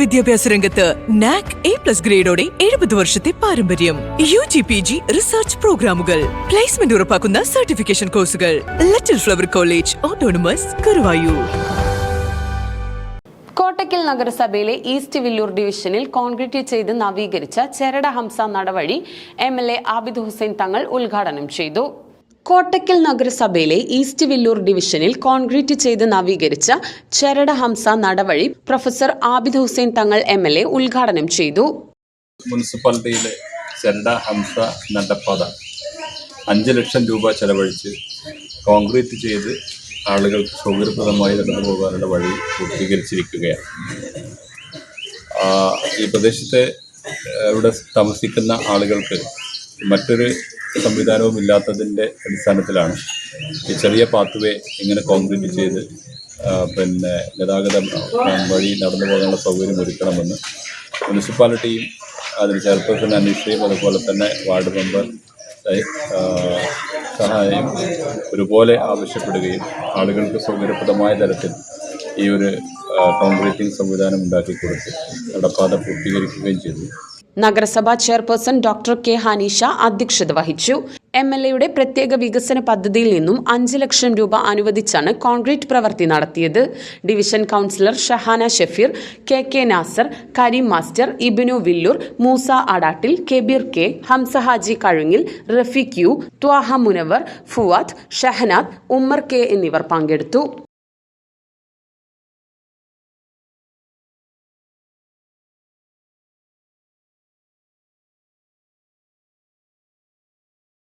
വിദ്യാഭ്യാസ രംഗത്ത് NAAC A plus ഗ്രേഡോടെ എഴുപത് വർഷത്തെ പാരമ്പര്യം. U G P G research പ്രോഗ്രാമുകൾ പ്ലേസ്മെന്റ് ഉറപ്പാക്കുന്ന സർട്ടിഫിക്കേഷൻ കോഴ്സുകൾ little flower college autonomous Guruvayur Kottakkal നഗരസഭയിലെ ഈസ്റ്റ് വില്ലൂർ ഡിവിഷനിൽ കോൺക്രീറ്റ് ചെയ്ത് നവീകരിച്ച Cherada Hamza നടവഴി M L A Abid Hussain Thangal ഉദ്ഘാടനം ചെയ്തു. കോട്ടക്കൽ നഗരസഭയിലെ ഈസ്റ്റ് വില്ലൂർ ഡിവിഷനിൽ കോൺക്രീറ്റ് ചെയ്ത് നവീകരിച്ച Cherada Hamza നടവഴി professor Abid Hussain Thangal M L A ഉദ്ഘാടനം ചെയ്തു. മുനിസിപ്പാലിറ്റിയിലെ ചെരട ഹംസ നടപ്പാത അഞ്ച് ലക്ഷം രൂപ ചെലവഴിച്ച് കോൺക്രീറ്റ് ചെയ്ത് ആളുകൾക്ക് സൗകര്യപ്രദമായി നടന്നു പോകാനുള്ള വഴി പൂർത്തീകരിച്ചിരിക്കുകയാണ്. ഈ പ്രദേശത്തെ ഇവിടെ താമസിക്കുന്ന ആളുകൾക്ക് മറ്റൊരു സംവിധാനവും ഇല്ലാത്തതിന്റെ അടിസ്ഥാനത്തിലാണ് ഈ ചെറിയ പാത്വേ ഇങ്ങനെ കോൺക്രീറ്റ് ചെയ്ത് പിന്നെ ഗതാഗത വഴി നടന്നു പോകാനുള്ള സൗകര്യം ഒരുക്കണമെന്ന് മുനിസിപ്പാലിറ്റിയും അതിൽ ചെയർപേഴ്സൺ അന്വേഷിക്കുകയും അതുപോലെ തന്നെ വാർഡ് മെമ്പർ സഹായം ഒരുപോലെ ആവശ്യപ്പെടുകയും ആളുകൾക്ക് സൗകര്യപ്രദമായ തരത്തിൽ ഈ ഒരു കോൺക്രീറ്റിംഗ് സംവിധാനം ഉണ്ടാക്കി കൊടുത്ത് നടപ്പാത പൂർത്തീകരിക്കുകയും ചെയ്തു. നഗരസഭാ ചെയർപേഴ്സൺ ഡോക്ടർ കെ ഹാനിഷ അധ്യക്ഷത വഹിച്ചു. എം എൽ എയുടെ പ്രത്യേക വികസന പദ്ധതിയിൽ നിന്നും അഞ്ച് ലക്ഷം രൂപ അനുവദിച്ചാണ് കോൺക്രീറ്റ് പ്രവൃത്തി നടത്തിയത്. Division councillor Shahana Shefeer K K Nasar Kareem master Ibinu Villoor Moosa Adattil Kebeer K Hamsa Haji Kazhungil Rafeeq U Thwaha Munavar Fuad Shahanad Ummer K എന്നിവർ പങ്കെടുത്തു.